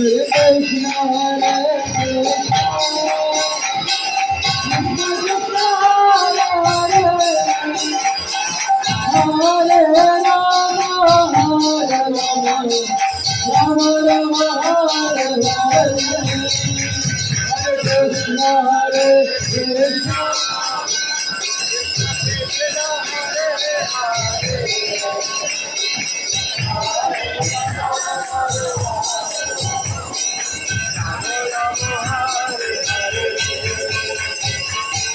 कृष्ण राम कृष्ण रे